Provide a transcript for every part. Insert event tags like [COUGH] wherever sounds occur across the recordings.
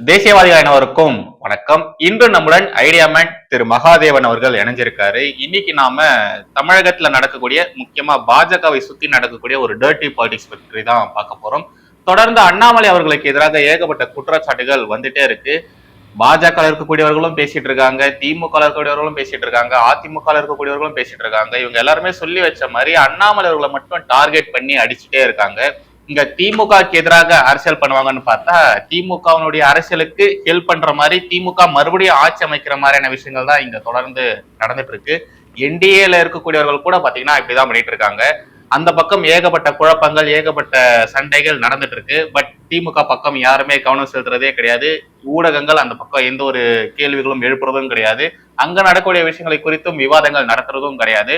தேசியவாதிகள் அனைவருக்கும் வணக்கம். இன்று நம்முடன் ஐடியாமேன் திரு மகாதேவன் அவர்கள் இணைஞ்சிருக்காரு. இன்னைக்கு நாம தமிழகத்துல நடக்கக்கூடிய முக்கியமா பாஜகவை சுத்தி நடக்கக்கூடிய ஒரு டர்ட்டி பாலிடிக்ஸ் பற்றி தான் பார்க்க போறோம். தொடர்ந்து அண்ணாமலை அவர்களுக்கு எதிராக ஏகப்பட்ட குற்றச்சாட்டுகள் வந்துட்டே இருக்கு. பாஜக இருக்கக்கூடியவர்களும் பேசிட்டு இருக்காங்க. திமுக இருக்கக்கூடியவர்களும் பேசிட்டு இருக்காங்க. அதிமுக இருக்கக்கூடியவர்களும் பேசிட்டு இருக்காங்க. இவங்க எல்லாருமே சொல்லி வச்ச மாதிரி அண்ணாமலை அவர்களை மட்டும் டார்கெட் பண்ணி அடிச்சுட்டே இருக்காங்க. இங்க திமுகவுக்கு எதிராக அரசியல் பண்ணுவாங்கன்னு பார்த்தா திமுகவினுடைய அரசியலுக்கு ஹெல்ப் பண்ற மாதிரி திமுக மறுபடியும் ஆட்சி அமைக்கிற மாதிரியான விஷயங்கள் தான் இங்க தொடர்ந்து நடந்துட்டு இருக்கு. என்டிஏல இருக்கக்கூடியவர்கள் கூட பாத்தீங்கன்னா இப்படிதான் பண்ணிட்டு இருக்காங்க. அந்த பக்கம் ஏகப்பட்ட குழப்பங்கள் ஏகப்பட்ட சண்டைகள் நடந்துட்டு இருக்கு. பட் திமுக பக்கம் யாருமே கவனம் செலுத்துறதே கிடையாது. ஊடகங்கள் அந்த பக்கம் எந்த ஒரு கேள்விகளும் எழுப்புறதும் கிடையாது. அங்க நடக்கக்கூடிய விஷயங்களை குறித்தும் விவாதங்கள் நடத்துறதும் கிடையாது.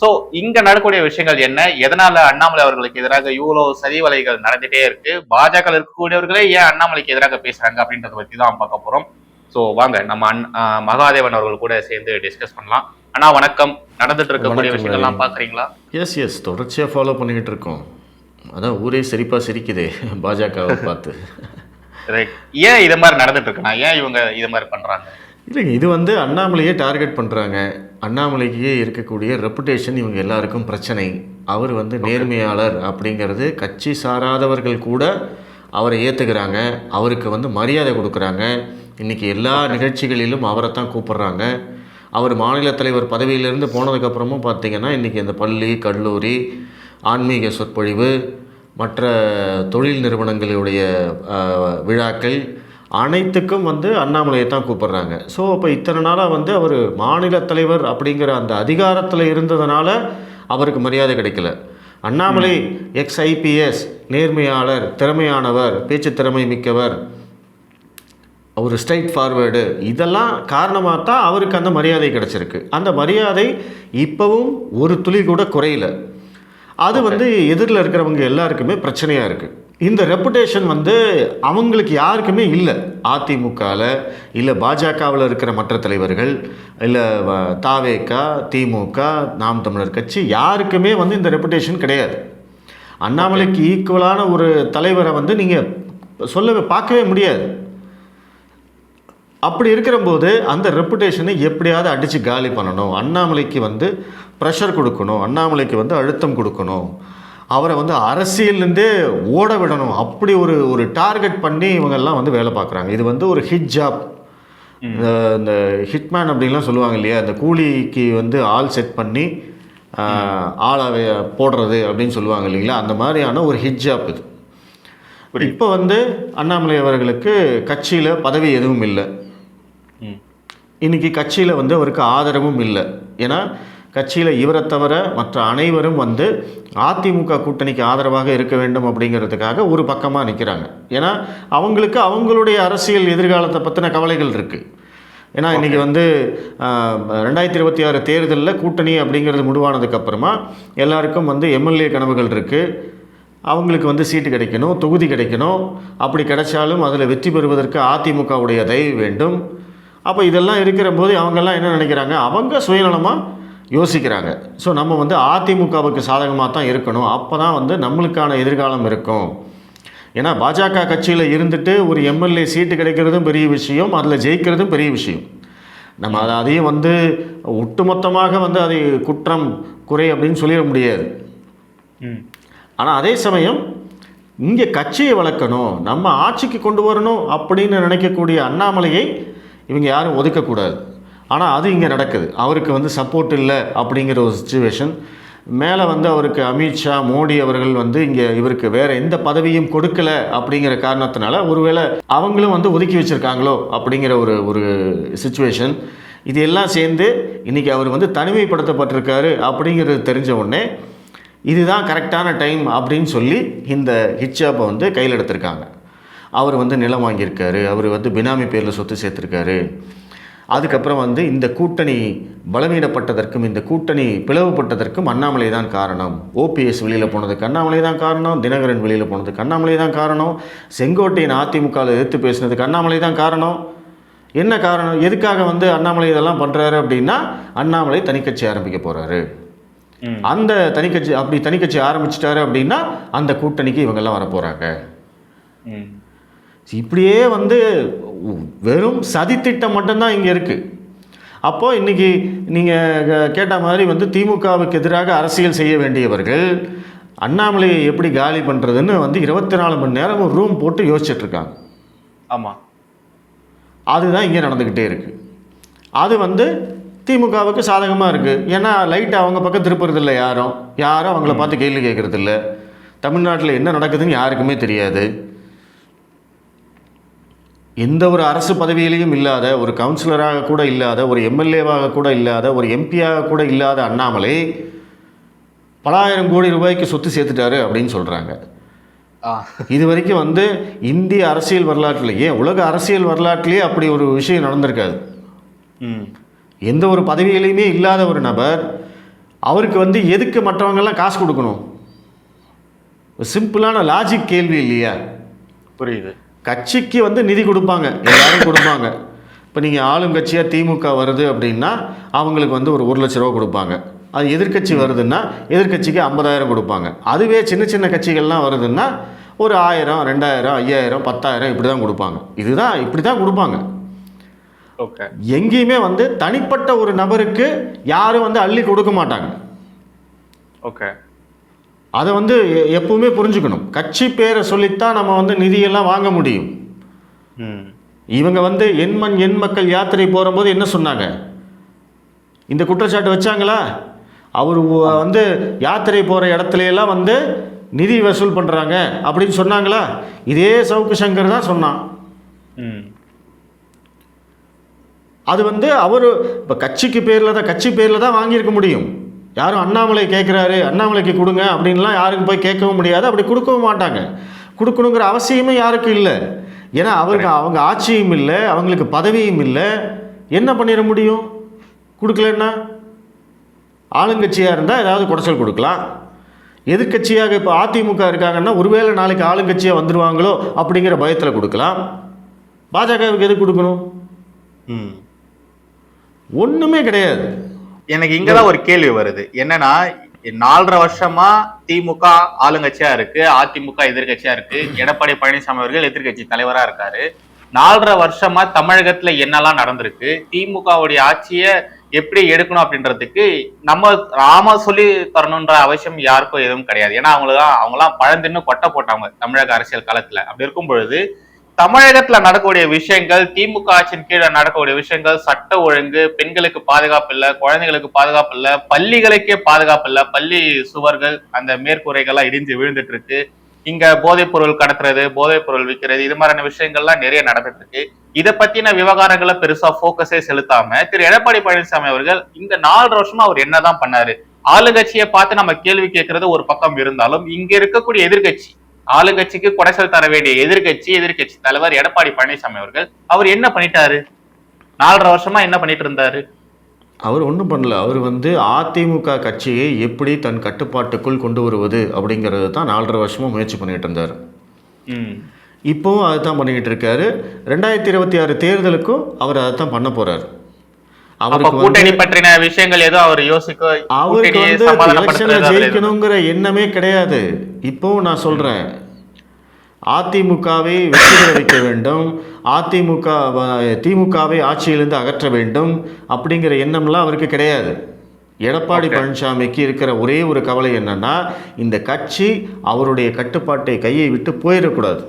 சோ இங்க நடக்கக்கூடிய விஷயங்கள் என்ன? எதனால அண்ணாமலை அவர்களுக்கு எதிராக இவ்வளவு சதிவலைகள் நடந்துட்டே இருக்கு? பாஜக இருக்கக்கூடியவர்களே ஏன் அண்ணாமலைக்கு எதிராக பேசுறாங்க அப்படின்றத பத்தி தான் பார்க்க போறோம். சோ வாங்க நம்ம அண் மகாதேவன் அவர்கள் கூட சேர்ந்து டிஸ்கஸ் பண்ணலாம். அண்ணா வணக்கம். நடந்துட்டு இருக்கக்கூடிய விஷயங்கள்லாம் பாக்குறீங்களா எஸ் எஸ் தொடர்ச்சியாக ஃபாலோ பண்ணிக்கிட்டு இருக்கோம். அதான் ஊரே சிரிப்பாக சிரிக்குதே பாஜகவை பார்த்து. ஏன் இது மாதிரி நடந்துட்டு இருக்குண்ணா ஏன் இவங்க இது மாதிரி பண்றாங்க? இல்லைங்க இது வந்து அண்ணாமலையே டார்கெட் பண்ணுறாங்க அண்ணாமலைக்கு இருக்கக்கூடிய ரெப்புடேஷன் இவங்க எல்லாருக்கும் பிரச்சனை. அவர் வந்து நேர்மையாளர் அப்படிங்கிறது கட்சி சாராதவர்கள் கூட அவரை ஏற்றுக்கிறாங்க அவருக்கு வந்து மரியாதை கொடுக்குறாங்க. இன்றைக்கி எல்லா நிகழ்ச்சிகளிலும் அவரை தான் கூப்பிடுறாங்க. அவர் மாநில தலைவர் பதவியிலிருந்து போனதுக்கப்புறமும் பார்த்தீங்கன்னா இன்றைக்கி இந்த பள்ளி கல்லூரி ஆன்மீக சொற்பொழிவு மற்ற தொழில் நிறுவனங்களுடைய விழாக்கள் அனைத்துக்கும் வந்து அண்ணாமலையை தான் கூப்பிடுறாங்க. ஸோ அப்போ இத்தனை நாளாக வந்து அவர் மாநில தலைவர் அப்படிங்கிற அந்த அதிகாரத்தில் இருந்ததுனால அவருக்கு மரியாதை கிடைக்கல. அண்ணாமலை எக்ஸ் ஐபிஎஸ் நேர்மையாளர் திறமையானவர் பேச்சு திறமை மிக்கவர் ஒரு ஸ்ட்ரைட் ஃபார்வேர்டு இதெல்லாம் காரணமாக தான் அவருக்கு அந்த மரியாதை கிடச்சிருக்கு. அந்த மரியாதை இப்போவும் ஒரு துளி கூட குறையல. அது வந்து எதிரில் இருக்கிறவங்க எல்லாருக்குமே பிரச்சனையாக இருக்குது இந்த ரெப்புடேஷன் வந்து அவங்களுக்கு யாருக்குமே இல்லை. அதிமுகவில் இல்லை பாஜகவில் இருக்கிற மற்ற தலைவர்கள் இல்லை தாவேக்கா திமுக நாம் தமிழர் கட்சி யாருக்குமே வந்து இந்த ரெப்புடேஷன் கிடையாது. அண்ணாமலைக்கு ஈக்குவலான ஒரு தலைவரை வந்து நீங்கள் சொல்லவே பார்க்கவே முடியாது. அப்படி இருக்கிறபோது அந்த ரெப்புடேஷனை எப்படியாவது அடித்து காலி பண்ணணும். அண்ணாமலைக்கு வந்து ப்ரெஷர் கொடுக்கணும். அண்ணாமலைக்கு வந்து அழுத்தம் கொடுக்கணும். அவரை வந்து அரசியல்லேருந்தே ஓட விடணும் அப்படி ஒரு ஒரு டார்கெட் பண்ணி இவங்கெல்லாம் வந்து வேலை பார்க்குறாங்க. இது வந்து ஒரு ஹிட் ஜாப் இந்த ஹிட்மேன் அப்படின்லாம் சொல்லுவாங்க இல்லையா? இந்த கூலிக்கு வந்து ஆள் செட் பண்ணி ஆளை போடுறது அப்படின்னு சொல்லுவாங்க இல்லைங்களா? அந்த மாதிரியான ஒரு ஹிட் ஜாப் இது. இப்போ வந்து அண்ணாமலை அவர்களுக்கு கட்சியில் பதவி எதுவும் இல்லை. ம். இன்னைக்கு கட்சியில் வந்து அவருக்கு ஆதரவும் இல்லை. ஏன்னா கட்சியில் இவரை தவிர மற்ற அனைவரும் வந்து அதிமுக கூட்டணிக்கு ஆதரவாக இருக்க வேண்டும் அப்படிங்கிறதுக்காக ஒரு பக்கமாக நிற்கிறாங்க ஏன்னா அவங்களுக்கு அவங்களுடைய அரசியல் எதிர்காலத்தை பற்றின கவலைகள் இருக்குது ஏன்னா இன்றைக்கி வந்து ரெண்டாயிரத்தி இருபத்தி ஆறு தேர்தலில் கூட்டணி அப்படிங்கிறது முடிவானதுக்கப்புறமா எல்லாருக்கும் வந்து எம்எல்ஏ கனவுகள் இருக்குது அவங்களுக்கு வந்து சீட்டு கிடைக்கணும் தொகுதி கிடைக்கணும். அப்படி கிடைச்சாலும் அதில் வெற்றி பெறுவதற்கு அதிமுகவுடைய தயவு வேண்டும். அப்போ இதெல்லாம் இருக்கிற போது அவங்கெல்லாம் என்ன நினைக்கிறாங்க? அவங்க சுயநலமாக யோசிக்கிறாங்க. ஸோ நம்ம வந்து அதிமுகவுக்கு சாதகமாக தான் இருக்கணும். அப்போ தான் வந்து நம்மளுக்கான எதிர்காலம் இருக்கும். ஏன்னா பாஜக கட்சியில் இருந்துட்டு ஒரு எம்எல்ஏ சீட்டு கிடைக்கிறதும் பெரிய விஷயம் அதில் ஜெயிக்கிறதும் பெரிய விஷயம். நம்ம அதை அதையும் வந்து ஒட்டுமொத்தமாக வந்து அதை குற்றம் குறை அப்படின்னு சொல்லிட முடியாது. ஆனால் அதே சமயம் இங்கே கட்சியை வளர்க்கணும் நம்ம ஆட்சிக்கு கொண்டு வரணும் அப்படின்னு நினைக்கக்கூடிய அண்ணாமலையை இவங்க யாரும் ஒதுக்கக்கூடாது. ஆனால் அது இங்கே நடக்குது. அவருக்கு வந்து சப்போர்ட் இல்லை அப்படிங்கிற ஒரு சுச்சுவேஷன் மேலே வந்து அவருக்கு அமித்ஷா மோடி அவர்கள் வந்து இங்கே இவருக்கு வேறு எந்த பதவியும் கொடுக்கல அப்படிங்கிற காரணத்தினால ஒருவேளை அவங்களும் வந்து ஒதுக்கி வச்சுருக்காங்களோ அப்படிங்கிற ஒரு ஒரு சுச்சுவேஷன் இது எல்லாம் சேர்ந்து இன்றைக்கி அவர் வந்து தனிமைப்படுத்தப்பட்டிருக்காரு அப்படிங்கிறது தெரிஞ்ச உடனே இதுதான் கரெக்டான டைம் அப்படின்னு சொல்லி இந்த ஹிச்சாப்பை வந்து கையில் எடுத்திருக்காங்க. அவர் வந்து நிலம் வாங்கியிருக்காரு. அவர் வந்து பினாமி பேரில் சொத்து சேர்த்துருக்காரு. அதுக்கப்புறம் வந்து இந்த கூட்டணி பலவீனப்பட்டதற்கும் இந்த கூட்டணி பிளவுபட்டதற்கும் அண்ணாமலை தான் காரணம். ஓபிஎஸ் வெளியில் போனதுக்கு அண்ணாமலை தான் காரணம் தினகரன் வெளியில் போனதுக்கு அண்ணாமலை தான் காரணம் செங்கோட்டையன் அதிமுகவில் எதிர்த்து பேசினதுக்கு அண்ணாமலை தான் காரணம். என்ன காரணம்? எதுக்காக வந்து அண்ணாமலை இதெல்லாம் பண்ணுறாரு அப்படின்னா அண்ணாமலை தனிக்கட்சி ஆரம்பிக்க போகிறாரு. அந்த தனிக்கட்சி அப்படி தனிக்கட்சி ஆரம்பிச்சிட்டாரு அப்படின்னா அந்த கூட்டணிக்கு இவங்கெல்லாம் வர போகிறாங்க ம். இப்படியே வந்து வெறும் சதித்திட்டம் மட்டும்தான் இங்கே இருக்குது அப்போது இன்றைக்கி நீங்கள் கேட்ட மாதிரி வந்து திமுகவுக்கு எதிராக அரசியல் செய்ய வேண்டியவர்கள் அண்ணாமலையை எப்படி காலி பண்ணுறதுன்னு வந்து இருபத்தி நாலு மணி நேரம் ஒரு ரூம் போட்டு யோசிச்சுட்டு இருக்காங்க. ஆமா. அதுதான் இங்கே நடந்துக்கிட்டே இருக்குது அது வந்து திமுகவுக்கு சாதகமாக இருக்குது ஏன்னா லைட் அவங்க பக்கம் திருப்புறது இல்லை யாரும். யாரும் அவங்கள பார்த்து கேள்வி கேட்குறது இல்லை தமிழ்நாட்டில் என்ன நடக்குதுன்னு யாருக்குமே தெரியாது. எந்த ஒரு அரசு பதவியிலையும் இல்லாத ஒரு கவுன்சிலராக கூட இல்லாத ஒரு எம்எல்ஏவாக கூட இல்லாத ஒரு எம்பியாக கூட இல்லாத அண்ணாமலை பலாயிரம் கோடி ரூபாய்க்கு சொத்து சேர்த்துட்டாரு அப்படின்னு சொல்கிறாங்க இது வரைக்கும் வந்து இந்திய அரசியல் வரலாற்றில் ஏன் உலக அரசியல் வரலாற்றிலேயே அப்படி ஒரு விஷயம் நடந்திருக்காது. ம். எந்த ஒரு பதவியிலையுமே இல்லாத ஒரு நபர் அவருக்கு வந்து எதுக்கு மற்றவங்கெல்லாம் காசு கொடுக்கணும்? சிம்பிளான லாஜிக் கேள்வி இல்லையா? புரியுது. கட்சிக்கு வந்து நிதி கொடுப்பாங்க. எல்லாரும் கொடுப்பாங்க. இப்போ நீங்கள் ஆளுங்கட்சியாக திமுக வருது அப்படின்னா அவங்களுக்கு வந்து ஒரு ஒரு லட்ச ரூபா கொடுப்பாங்க. அது எதிர்க்கட்சி வருதுன்னா எதிர்க்கட்சிக்கு ஐம்பதாயிரம் கொடுப்பாங்க. அதுவே சின்ன சின்ன கட்சிகள்லாம் வருதுன்னா ஒரு ஆயிரம் ரெண்டாயிரம் ஐயாயிரம் பத்தாயிரம் இப்படி தான் கொடுப்பாங்க. இதுதான் இப்படி தான் கொடுப்பாங்க. ஓகே. எங்கேயுமே வந்து தனிப்பட்ட ஒரு நபருக்கு யாரும் வந்து அள்ளி கொடுக்க மாட்டாங்க. ஓகே. அதை வந்து எப்பவுமே புரிஞ்சுக்கணும். கட்சி பேரை சொல்லித்தான் நம்ம வந்து நிதியெல்லாம் வாங்க முடியும். இவங்க வந்து எண்மண் எண் மக்கள் யாத்திரை போகும்போது என்ன சொன்னாங்க? இந்த குற்றச்சாட்டு வச்சாங்களா? அவர் வந்து யாத்திரை போகிற இடத்துல எல்லாம் வந்து நிதி வசூல் பண்ணுறாங்க அப்படின்னு சொன்னாங்களா? இதே சவுக்கு சங்கர் தான் சொன்னான். ம். அது வந்து அவர் இப்போ கட்சிக்கு பேரில் தான் கட்சி பேரில் தான் வாங்கியிருக்க முடியும். யாரும் அண்ணாமலை கேட்குறாரு அண்ணாமலைக்கு கொடுங்க அப்படின்லாம் யாருக்கும் போய் கேட்கவும் முடியாது. அப்படி கொடுக்கவும் மாட்டாங்க. கொடுக்கணுங்கிற அவசியமே யாருக்கும் இல்லை. ஏன்னா அவருக்கு அவங்க ஆட்சியும் இல்லை அவங்களுக்கு பதவியும் இல்லை. என்ன பண்ணிட முடியும்? கொடுக்கலன்னா? ஆளுங்கட்சியாக இருந்தால் ஏதாவது குடைச்சல் கொடுக்கலாம். எதிர்க்கட்சியாக இப்போ அதிமுக இருக்காங்கன்னா ஒருவேளை நாளைக்கு ஆளுங்கட்சியாக வந்துடுவாங்களோ அப்படிங்கிற பயத்தில் கொடுக்கலாம். பாஜகவுக்கு எது கொடுக்கணும்? ம். ஒன்றுமே கிடையாது. எனக்கு இங்கதான் ஒரு கேள்வி வருது. என்னன்னா நாலரை வருஷமா திமுக ஆளுங்கட்சியா இருக்கு அதிமுக எதிர்கட்சியா இருக்கு எடப்பாடி பழனிசாமி அவர்கள் எதிர்க்கட்சி தலைவரா இருக்காரு. நாலரை வருஷமா தமிழகத்துல என்னெல்லாம் நடந்திருக்கு திமுகவுடைய ஆட்சியை எப்படி எடுக்கணும் அப்படின்றதுக்கு நம்ம ராமா சொல்லி தரணுன்ற அவசியம் யாருக்கும் எதுவும் கிடையாது. ஏன்னா அவங்களாம் அவங்களாம் பழந்தின்னு கொட்டை போட்டாங்க தமிழக அரசியல் காலத்துல. அப்படி இருக்கும் பொழுது தமிழகத்துல நடக்கக்கூடிய விஷயங்கள் திமுக ஆட்சியின் கீழே நடக்கக்கூடிய விஷயங்கள் சட்ட ஒழுங்கு பெண்களுக்கு பாதுகாப்பு இல்ல குழந்தைகளுக்கு பாதுகாப்பு இல்ல பள்ளிகளுக்கே பாதுகாப்பு இல்ல பள்ளி சுவர்கள் அந்த மேற்கூரைகள்லாம் இடிஞ்சு விழுந்துட்டு இருக்கு இங்க போதைப் பொருள் கடத்துறது போதைப் பொருள் விற்கிறது இது மாதிரியான விஷயங்கள்லாம் நிறைய நடந்துட்டு இருக்கு இதை பத்தின விவகாரங்களை பெருசா போக்கஸே செலுத்தாம திரு. எடப்பாடி பழனிசாமி அவர்கள் இந்த நாலு வருஷமா அவர் என்னதான் பண்ணாரு? ஆளுங்கட்சியை பார்த்து நம்ம கேள்வி கேட்கறது ஒரு பக்கம் இருந்தாலும் இங்க இருக்கக்கூடிய எதிர்க்கட்சி ஆளுங்கட்சிக்கு குடைசல் தர வேண்டிய எதிர்க்கட்சி எதிர்க்கட்சி தலைவர் எடப்பாடி பழனிசாமி அவர்கள் அவர் என்ன பண்ணிட்டாரு? நாலரை வருஷமா என்ன பண்ணிட்டு இருந்தாரு? அவர் ஒன்றும் பண்ணல. அவர் வந்து அதிமுக கட்சியை எப்படி தன் கட்டுப்பாட்டுக்குள் கொண்டு வருவது அப்படிங்கிறது தான் நாலரை வருஷமாக முயற்சி பண்ணிட்டு இருந்தார். ம். இப்போவும் அதை தான் பண்ணிக்கிட்டு இருக்காரு. ரெண்டாயிரத்தி இருபத்தி ஆறு தேர்தலுக்கும் அவர் அதை தான் பண்ண போறாரு. அப்ப அவருக்கு கூட்டணி பற்றின விஷயங்கள் எதுவும் அவர் யோசிக்க அவருக்கு வந்து எலெக்ஷன்ல ஜெயிக்கணுங்கிற எண்ணமே கிடையாது. இப்போவும் நான் சொல்றேன். அதிமுகவை வெற்றி பெற வைக்க வேண்டும். அதிமுக திமுகவை ஆட்சியிலிருந்து அகற்ற வேண்டும் அப்படிங்கிற எண்ணம்லாம் அவருக்கு கிடையாது. எடப்பாடி. பழனிசாமிக்கு இருக்கிற ஒரே ஒரு கவலை என்னன்னா இந்த கட்சி அவருடைய கட்டுப்பாட்டை கையை விட்டு போயிடக்கூடாது.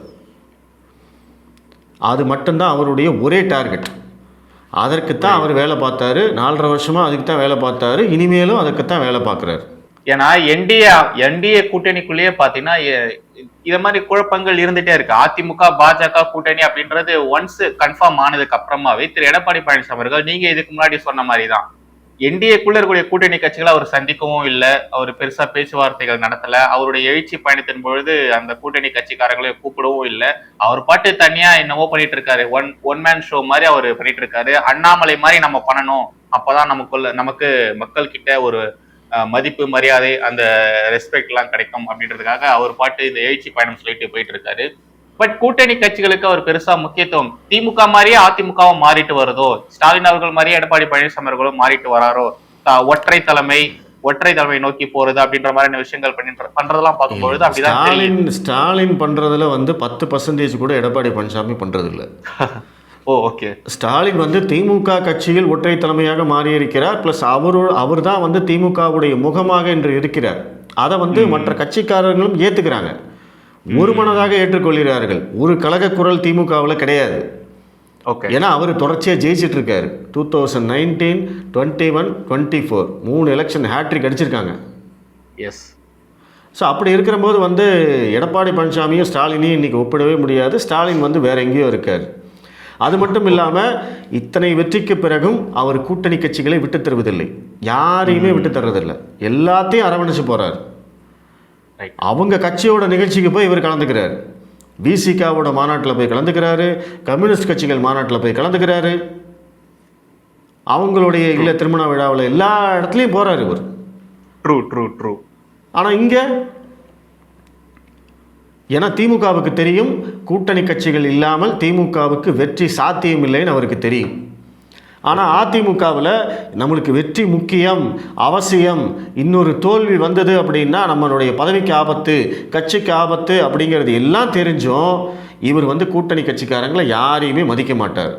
அது மட்டும்தான் அவருடைய ஒரே டார்கெட். அதற்குத்தான் அவர் வேலை பார்த்தாரு. நாலரை வருஷமா அதுக்கு தான் வேலை பார்த்தாரு. இனிமேலும் அதுக்கு தான் வேலை பார்க்குறாரு. ஏன்னா என்டிஏ என்டிஏ கூட்டணிக்குள்ளேயே பார்த்தீங்கன்னா இதை மாதிரி குழப்பங்கள் இருந்துட்டே இருக்கு. அதிமுக பாஜக கூட்டணி அப்படின்றது ஒன்ஸ் கன்ஃபார்ம் ஆனதுக்கு அப்புறமாவே திரு. எடப்பாடி பழனிசாமி அவர்கள் நீங்க இதுக்கு முன்னாடி சொன்ன மாதிரி தான் என்டிஏக்குள்ள இருக்கக்கூடிய கூட்டணி கட்சிகளை அவர் சந்திக்கவும் இல்லை. அவர் பெருசா பேச்சுவார்த்தைகள் நடத்தல. அவருடைய எழுச்சி பயணத்தின் பொழுது அந்த கூட்டணி கட்சிக்காரங்களை கூப்பிடவும் இல்லை. அவர் பாட்டு தனியா என்னவோ பண்ணிட்டு இருக்காரு. ஒன் ஒன் மேன் ஷோ மாதிரி அவர் பண்ணிட்டு இருக்காரு. அண்ணாமலை மாதிரி நம்ம பண்ணணும். அப்பதான் நமக்குள்ள நமக்கு மக்கள் கிட்ட ஒரு மதிப்பு மரியாதை அந்த ரெஸ்பெக்ட் எல்லாம் கிடைக்கும் அப்படின்றதுக்காக அவர் பாட்டு இந்த எழுச்சி பயணம் சொல்லிட்டு போயிட்டு இருக்காரு. பட் கூட்டணி கட்சிகளுக்கு அவர் பெருசா முக்கியத்துவம். திமுக மாதிரியே அதிமுகவும் மாறிட்டு வருதோ? ஸ்டாலின் அவர்கள் மாதிரியே எடப்பாடி பழனிசாமி அவர்களும் மாறிட்டு வராரோ? ஒற்றை தலைமை ஒற்றை தலைமை நோக்கி போறது அப்படின்ற மாதிரியான விஷயங்கள் பண்ணிட்டு பண்றதெல்லாம் பார்க்கும்பொழுது அப்படிதான் ஸ்டாலின் ஸ்டாலின் பண்றதுல வந்து பத்து பர்சன்டேஜ் கூட எடப்பாடி பழனிசாமி பண்றது இல்ல [LAUGHS] ஓ ஓகே ஸ்டாலின் வந்து திமுக கட்சியில் ஒற்றை தலைமையாக மாறியிருக்கிறார். ப்ளஸ் அவரு அவர் தான் வந்து திமுகவுடைய முகமாக இன்று இருக்கிறார். அதை வந்து மற்ற கட்சிக்காரர்களும் ஏற்றுக்கிறாங்க ஒருமனதாக ஏற்றுக்கொள்கிறார்கள். ஒரு கழக குரல் திமுகவில் கிடையாது. ஓகே. ஏன்னா அவர் தொடர்ச்சியாக ஜெயிச்சிட்டு இருக்காரு two thousand nineteen twenty one twenty four மூணு எலெக்ஷன் ஹேட்ரிக் அடிச்சிருக்காங்க. எஸ் ஸோ அப்படி இருக்கிறபோது வந்து எடப்பாடி பழனிசாமியும் ஸ்டாலினையும் இன்றைக்கி ஒப்பிடவே முடியாது. ஸ்டாலின் வந்து வேற எங்கேயோ இருக்கார். அது மட்டும் இல்லாமல் இத்தனை வெற்றிக்கு பிறகும் அவர் கூட்டணி கட்சிகளை விட்டு தருவதில்லை. யாரையுமே விட்டு தர்றதில்லை. எல்லாத்தையும் அரவணைச்சு போகிறார் அவங்க கட்சியோட நிகழ்ச்சிக்கு போய் இவர் கலந்துக்கிறார். விசிகாவோட மாநாட்டில் போய் கலந்துக்கிறாரு. கம்யூனிஸ்ட் கட்சிகள் மாநாட்டில் போய் கலந்துக்கிறாரு. அவங்களுடைய இல்ல திருமண விழாவில் எல்லா இடத்துலையும் போகிறார் இவர். ட்ரூ ட்ரூ ட்ரூ ஆனால் இங்கே ஏன்னா திமுகவுக்கு தெரியும் கூட்டணி கட்சிகள் இல்லாமல் திமுகவுக்கு வெற்றி சாத்தியம் இல்லைன்னு அவருக்கு தெரியும். ஆனால் அதிமுகவில் நம்மளுக்கு வெற்றி முக்கியம் அவசியம். இன்னொரு தோல்வி வந்தது அப்படின்னா நம்மளுடைய பதவிக்கு ஆபத்து கட்சிக்கு ஆபத்து அப்படிங்கிறது எல்லாம் தெரிஞ்சும் இவர் வந்து கூட்டணி கட்சிக்காரங்களை யாரையுமே மதிக்க மாட்டார்.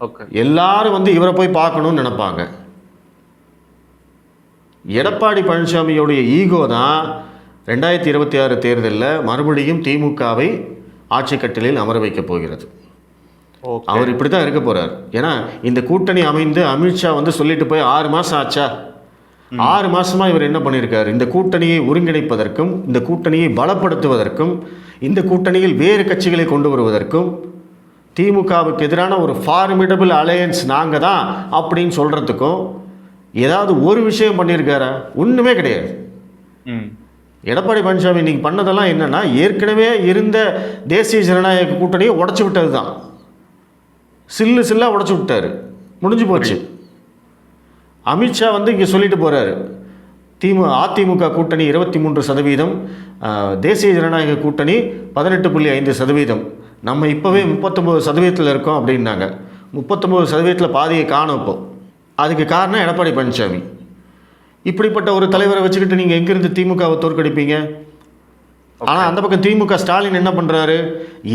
ஓகே. எல்லாரும் வந்து இவரை போய் பார்க்கணும்னு நினைப்பாங்க. எடப்பாடி பழனிசாமியோடைய ஈகோ தான் ரெண்டாயிரத்தி இருபத்தி ஆறு தேர்தலில் மறுபடியும் திமுகவை ஆட்சி கட்டிலில் அமர வைக்கப் போகிறது. அவர் இப்படி தான் இருக்க போறார். ஏன்னா இந்த கூட்டணி அமைந்து அமித்ஷா வந்து சொல்லிட்டு போய் ஆறு மாதம் ஆச்சா? ஆறு மாசமா இவர் என்ன பண்ணியிருக்காரு இந்த கூட்டணியை ஒருங்கிணைப்பதற்கும் இந்த கூட்டணியை பலப்படுத்துவதற்கும் இந்த கூட்டணியில் வேறு கட்சிகளை கொண்டு வருவதற்கும் திமுகவுக்கு எதிரான ஒரு ஃபார்மிடபிள் அலையன்ஸ் நாங்கள் தான் அப்படின்னு சொல்கிறதுக்கும் ஏதாவது ஒரு விஷயம் பண்ணியிருக்காரா ஒன்றுமே கிடையாது. ம். எடப்பாடி பழனிசாமி இன்னைக்கு பண்ணதெல்லாம் என்னன்னா ஏற்கனவே இருந்த தேசிய ஜனநாயக கூட்டணியை உடச்சி விட்டது தான் சில்லு சில்லாக உடச்சி விட்டாரு. முடிஞ்சு போச்சு. அமித்ஷா வந்து இங்கே சொல்லிட்டு போகிறாரு திமு அதிமுக கூட்டணி இருபத்தி மூன்று சதவீதம் தேசிய ஜனநாயக கூட்டணி பதினெட்டு புள்ளி ஐந்து சதவீதம். நம்ம இப்போவே முப்பத்தொம்போது சதவீதத்தில் இருக்கோம் அப்படின்னாங்க. முப்பத்தொம்போது சதவீதத்தில் பாதியை காணும் இப்போ. அதுக்கு காரணம் எடப்பாடி பழனிசாமி இப்படிப்பட்ட ஒரு தலைவரை வச்சுக்கிட்டு நீங்கள் எங்கேருந்து திமுகவை தோற்கடிப்பீங்க? ஆனால் அந்த பக்கம் திமுக ஸ்டாலின் என்ன பண்ணுறாரு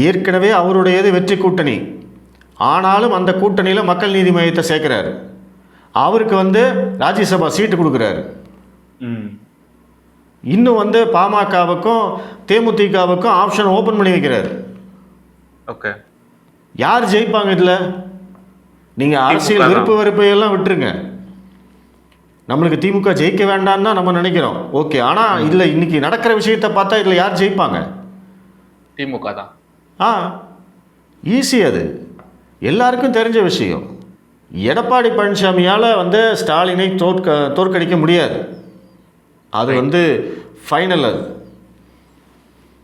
ஏற்கனவே அவருடையது வெற்றி கூட்டணி. ஆனாலும் அந்த கூட்டணியில் மக்கள் நீதி மையத்தை சேர்க்குறாரு. அவருக்கு வந்து ராஜ்யசபா சீட்டு கொடுக்குறாரு. இன்னும் வந்து பாமகவுக்கும் தேமுதிகவுக்கும் ஆப்ஷன் ஓப்பன் பண்ணி வைக்கிறாரு. ஓகே. யார் ஜெயிப்பாங்க இதில்? நீங்கள் அரசியல். விருப்பு வெறுப்பை எல்லாம் விட்டுருங்க. நம்மளுக்கு திமுக ஜெயிக்க வேண்டாம்னு தான் நம்ம நினைக்கிறோம். ஓகே ஆனால் இதில் இன்னைக்கு நடக்கிற விஷயத்தை பார்த்தா இதில் யார் ஜெயிப்பாங்க? திமுக தான். ஆ. ஈஸி அது. எல்லாருக்கும் தெரிஞ்ச விஷயம். எடப்பாடி பழனிசாமியால் வந்து ஸ்டாலினை தோற்க தோற்கடிக்க முடியாது. அது வந்து ஃபைனல் அது.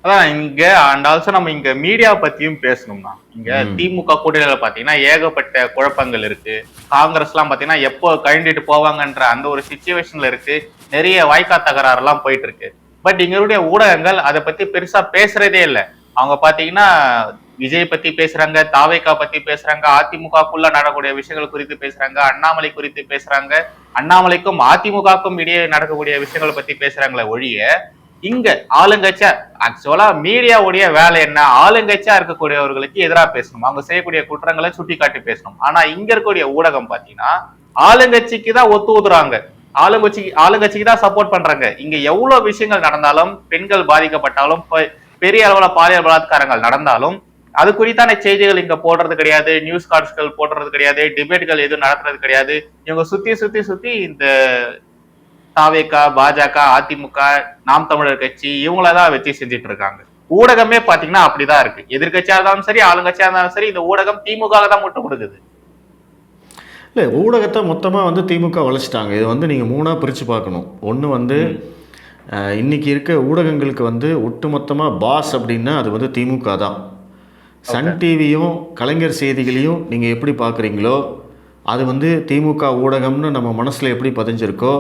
அதான் இங்க அண்ட் ஆல்சோ நம்ம இங்க மீடியா பத்தியும் பேசணும்னா இங்க திமுக கூட்டணியில பாத்தீங்கன்னா ஏகப்பட்ட குழப்பங்கள் இருக்கு. காங்கிரஸ் எல்லாம் பாத்தீங்கன்னா எப்போ கழண்டிட்டு போவாங்கன்ற அந்த ஒரு சுச்சுவேஷன்ல இருக்கு. நிறைய வாய்க்கா தகராறு எல்லாம் போயிட்டு இருக்கு. பட் இங்களுடைய ஊடகங்கள் அதை பத்தி பெருசா பேசுறதே இல்ல. அவங்க பாத்தீங்கன்னா விஜய் பத்தி பேசுறாங்க தாவேக்கா பத்தி பேசுறாங்க அதிமுகக்குள்ள நடக்கக்கூடிய விஷயங்கள் குறித்து பேசுறாங்க அண்ணாமலை குறித்து பேசுறாங்க. அண்ணாமலைக்கும் அதிமுகக்கும் இடையே நடக்கக்கூடிய விஷயங்களை பத்தி பேசுறாங்களே ஒழிய இங்க ஆளுங்கட்சியா ஆக்சுவலா மீடியாவுடைய வேலை என்ன? ஆளுங்கட்சியா இருக்கக்கூடியவர்களுக்கு எதிராக பேசணும். அவங்க செய்யக்கூடிய குற்றங்களை சுட்டி காட்டி பேசணும். ஆனா இங்க இருக்கக்கூடிய ஊடகம் பாத்தீங்கன்னா ஆளுங்கட்சிக்கு தான் ஒத்து ஊதுறாங்க. ஆளுங்கட்சி ஆளுங்கட்சிக்கு தான் சப்போர்ட் பண்றாங்க. இங்க எவ்வளவு விஷயங்கள் நடந்தாலும் பெண்கள் பாதிக்கப்பட்டாலும் பெ- பெரிய அளவுல பாலியல் பலாத்காரங்கள் நடந்தாலும் அது குறித்தான செய்திகள் இங்க போடுறது கிடையாது நியூஸ் கார்ட்ஸ்கள் போடுறது கிடையாது டிபேட்கள் எதுவும் நடத்துறது கிடையாது. இவங்க சுத்தி சுத்தி சுத்தி இந்த தாவேகா பாஜக அதிமுக நாம் தமிழர் கட்சி இவங்களதான் வச்சு செஞ்சுட்டு இருக்காங்க ஊடகமே பாத்தீங்கன்னா அப்படிதான் இருக்கு. எதிர்க்கட்சியா இருந்தாலும் சரி ஆளுங்கட்சியா இருந்தாலும் சரி இந்த ஊடகம் திமுக தான் முட்டு கொடுக்குது. இல்லை ஊடகத்தை மொத்தமாக வந்து திமுக வளைச்சிட்டாங்க இது வந்து நீங்கள் மூணாக பிரித்து பார்க்கணும். ஒன்று வந்து இன்னைக்கு இருக்க ஊடகங்களுக்கு வந்து ஒட்டுமொத்தமாக பாஸ் அப்படின்னா அது வந்து திமுக தான். சன் டிவியும் கலைஞர் செய்திகளையும் நீங்கள் எப்படி பார்க்குறீங்களோ அது வந்து திமுக ஊடகம்னு நம்ம மனசில் எப்படி பதிஞ்சிருக்கோ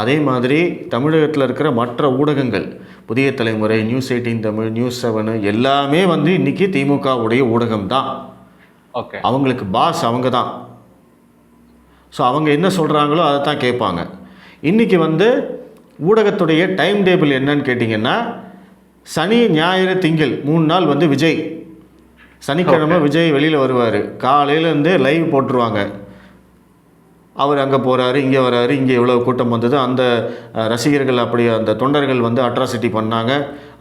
அதே மாதிரி தமிழகத்தில் இருக்கிற மற்ற ஊடகங்கள் Puthiya Thalaimurai news eighteen Tamil news seven எல்லாமே வந்து இன்றைக்கி திமுக உடைய ஊடகம் தான் ஓகே அவங்களுக்கு பாஸ் அவங்க தான் ஸோ அவங்க என்ன சொல்கிறாங்களோ அதை தான் கேட்பாங்க. இன்றைக்கி வந்து ஊடகத்துடைய டைம் டேபிள் என்னன்னு கேட்டிங்கன்னா சனி ஞாயிறு திங்கள் மூணு நாள் வந்து விஜய். சனிக்கிழமை விஜய் வெளியில் வருவார். காலையிலேருந்து லைவ் போட்டுருவாங்க. அவர் அங்கே போகிறாரு இங்கே வராரு இங்கே இவ்வளோ கூட்டம் வந்தது. அந்த ரசிகர்கள் அப்படி அந்த தொண்டர்கள் வந்து அட்ராசிட்டி பண்ணாங்க.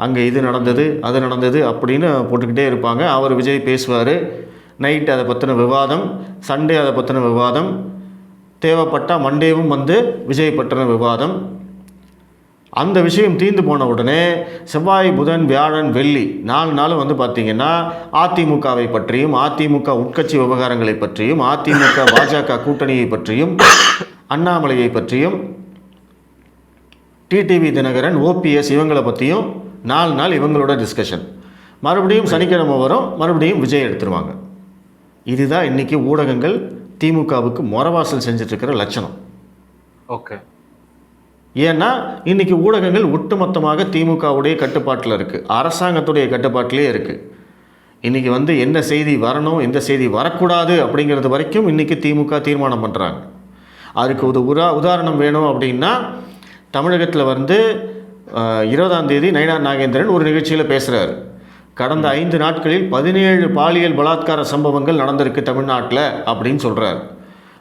அங்கே இது நடந்தது அது நடந்தது அப்படின்னு போட்டுக்கிட்டே இருப்பாங்க. அவர் விஜய் பேசுவார். நைட் அதை பற்றின விவாதம் சண்டே அதை பற்றின விவாதம். தேவைப்பட்டால் மண்டேவும் வந்து விஜய் பற்றின விவாதம். அந்த விஷயம் தீர்ந்து போன உடனே செவ்வாய் புதன் வியாழன் வெள்ளி நாலு நாள் வந்து பார்த்திங்கன்னா அதிமுகவை பற்றியும் அதிமுக உட்கட்சி விவகாரங்களை பற்றியும் அதிமுக பாஜக கூட்டணியை பற்றியும் அண்ணாமலையை பற்றியும் டிடிவி தினகரன் ஓபிஎஸ் இவங்களை பற்றியும் நாலு நாள் இவங்களோட டிஸ்கஷன் மறுபடியும் சனிக்கிழமை வரும் மறுபடியும் விஜய் எடுத்துருவாங்க. இதுதான் இன்றைக்கி ஊடகங்கள் திமுகவுக்கு முறவாசல் செஞ்சிட்ருக்கிற லட்சணம். ஓகே. ஏன்னா இன்னைக்கு ஊடகங்கள் ஒட்டுமொத்தமாக திமுகவுடைய கட்டுப்பாட்டில் இருக்குது அரசாங்கத்துடைய கட்டுப்பாட்டிலே இருக்குது இன்றைக்கி வந்து என்ன செய்தி வரணும் எந்த செய்தி வரக்கூடாது அப்படிங்கிறது வரைக்கும் இன்றைக்கி திமுக தீர்மானம் பண்ணுறாங்க அதுக்கு ஒரு உரா உதாரணம் வேணும் அப்படின்னா தமிழகத்தில் வந்து இருபதாம் தேதி நயினார் நாகேந்திரன் ஒரு நிகழ்ச்சியில் பேசுகிறாரு கடந்த ஐந்து நாட்களில் பதினேழு பாலியல் பலாத்கார சம்பவங்கள் நடந்திருக்கு தமிழ்நாட்டில் அப்படின்னு சொல்கிறார்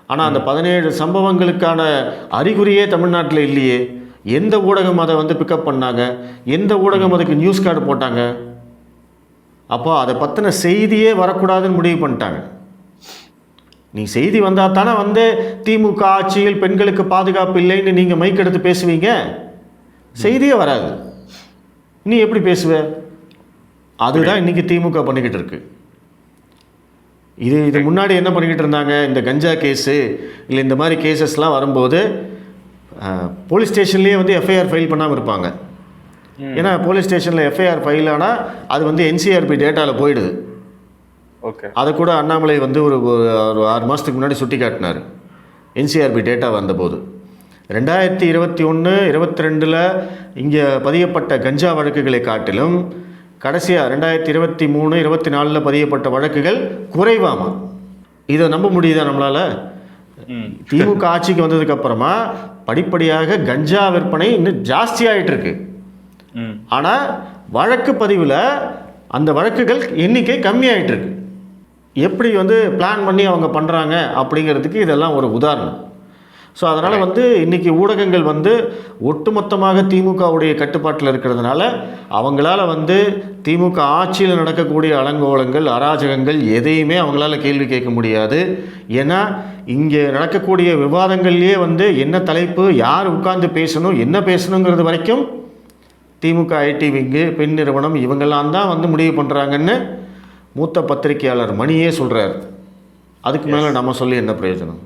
ஆனால் அந்த பதினேழு சம்பவங்களுக்கான அறிகுறியே தமிழ்நாட்டில் இல்லையே. எந்த ஊடகம் அதை வந்து பிக்கப் பண்ணாங்க? எந்த ஊடகம் அதுக்கு நியூஸ் கார்டு போட்டாங்க? அப்போ அதை பற்றின செய்தியே வரக்கூடாதுன்னு முடிவு பண்ணிட்டாங்க. நீ செய்தி வந்தால் தானே வந்து திமுக ஆட்சியில் பெண்களுக்கு பாதுகாப்பு இல்லைன்னு நீங்கள் மைக் எடுத்து பேசுவீங்க? செய்தியே வராது. நீ எப்படி பேசுவ? அதுதான் இன்னைக்கு திமுக பண்ணிக்கிட்டு இருக்கு. இது இது முன்னாடி என்ன பண்ணிக்கிட்டு இருந்தாங்க? இந்த கஞ்சா கேஸு இல்லை இந்த மாதிரி கேசஸ்லாம் வரும்போது போலீஸ் ஸ்டேஷன்லேயே வந்து எஃப்ஐஆர் ஃபைல் பண்ணாமல் இருப்பாங்க. ஏன்னா போலீஸ் ஸ்டேஷனில் எஃப்ஐஆர் ஃபைல் ஆனால் அது வந்து என்சிஆர்பி டேட்டாவில் போயிடுது. ஓகே. அதை கூட அண்ணாமலை வந்து ஒரு ஒரு ஆறு மாதத்துக்கு முன்னாடி சுட்டி காட்டினார். என்சிஆர்பி டேட்டா வந்தபோது. ரெண்டாயிரத்தி இருபத்தி ஒன்று இருபத்தி ரெண்டில் இங்கே பதியப்பட்ட கஞ்சா வழக்குகளை காட்டிலும் கடைசியாக ரெண்டாயிரத்தி இருபத்தி மூணு இருபத்தி நாலில் பதியப்பட்ட வழக்குகள் குறைவாமா? இதை நம்ப முடியுதா நம்மளால்? திமுக ஆட்சிக்கு வந்ததுக்கு அப்புறமா படிப்படியாக கஞ்சா விற்பனை இன்னும் ஜாஸ்தி ஆயிட்டு இருக்கு ஆனால் வழக்கு பதிவில் அந்த வழக்குகள் எண்ணிக்கை கம்மியாயிட்டு இருக்கு எப்படி வந்து பிளான் பண்ணி அவங்க பண்ணுறாங்க அப்படிங்கிறதுக்கு இதெல்லாம் ஒரு உதாரணம். ஸோ அதனால் வந்து இன்றைக்கி ஊடகங்கள் வந்து ஒட்டுமொத்தமாக திமுகவுடைய கட்டுப்பாட்டில் இருக்கிறதுனால அவங்களால வந்து திமுக ஆட்சியில் நடக்கக்கூடிய அலங்கோலங்கள் அராஜகங்கள் எதையுமே அவங்களால கேள்வி கேட்க முடியாது. ஏன்னா இங்கே நடக்கக்கூடிய விவாதங்கள்லேயே வந்து என்ன தலைப்பு யார் உட்கார்ந்து பேசணும் என்ன பேசணுங்கிறது வரைக்கும் திமுக ஐடி விங்கு பெண் நிறுவனம் இவங்கெல்லாம் தான் வந்து முடிவு பண்ணுறாங்கன்னு மூத்த பத்திரிகையாளர் மணியே சொல்கிறார் அதுக்கு மேலே நம்ம சொல்லி என்ன பிரயோஜனம்?